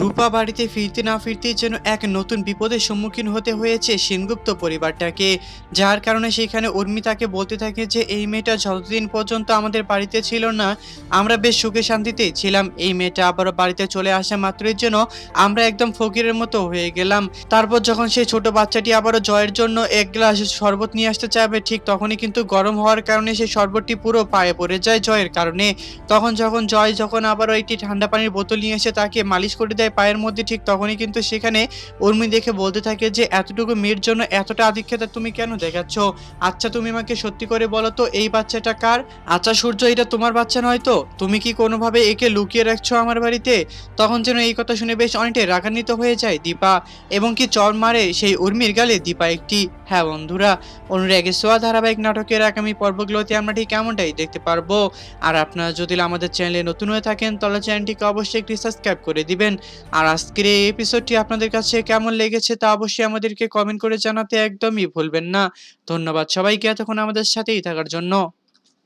রূপা বাড়িতে ফিরতে না ফিরতেই যেন এক নতুন বিপদের সম্মুখীন হতে হয়েছে সেনগুপ্ত পরিবারটাকে। যার কারণে সেখানে উর্মি তাকে বলতে থাকে যে, এই মেয়েটা যতদিন পর্যন্ত আমাদের বাড়িতে ছিল না, আমরা বেশ সুখে শান্তিতেই ছিলাম। এই মেয়েটা আবারও বাড়িতে চলে আসা মাত্রই যেন আমরা একদম ফকিরের মতো হয়ে গেলাম। তারপর যখন সেই ছোট বাচ্চাটি আবারও জয়ের জন্য এক গ্লাস শরবত নিয়ে আসতে চাইবে, ঠিক তখনই কিন্তু গরম হওয়ার কারণে সেই শরবতটি পুরো পায়ে পড়ে যায় জয়ের কারণে। তখন যখন জয় যখন আবারও একটি ঠান্ডা পানির বোতল নিয়ে এসে তাকে মালিশ করে দেয় পায়ের মধ্যে ঠিক তখনই কিন্তু সেখানে উর্মি দেখে বলতে থাকে যে, এতটুকু মেয়ের জন্য এতটা আধিক্যতা তুমি কেন দেখাচ্ছ? আচ্ছা তুমি আমাকে সত্যি করে বলো তো, এই বাচ্চাটা কার? আচ্ছা সূর্য, এটা তোমার বাচ্চা নয় তো? তুমি কি কোনোভাবে একে লুকিয়ে রাখছো আমার বাড়িতে? তখন যেন এই কথা শুনে বেশ অনেকটাই রাগান্বিত হয়ে যায় দীপা এবং কি চর মারে সেই উর্মির গালে। দীপা একটি হ্যাঁ বন্ধুরা অনুরাগে সোয়া ধারাবাহিক নাটকের আগামী পর্বগুলোতে আমরা ঠিক এমনটাই দেখতে পারব। আর আপনারা যদি আমাদের চ্যানেলে নতুন হয়ে থাকেন, তাহলে চ্যানেলটিকে অবশ্যই একটি সাবস্ক্রাইব করে দিবেন। আর আজকের এই এপিসোডটি আপনাদের কাছে কেমন লেগেছে তা অবশ্যই আমাদেরকে কমেন্ট করে জানাতে একদমই ভুলবেন না। ধন্যবাদ সবাইকে এতক্ষণ আমাদের সাথেই থাকার জন্য।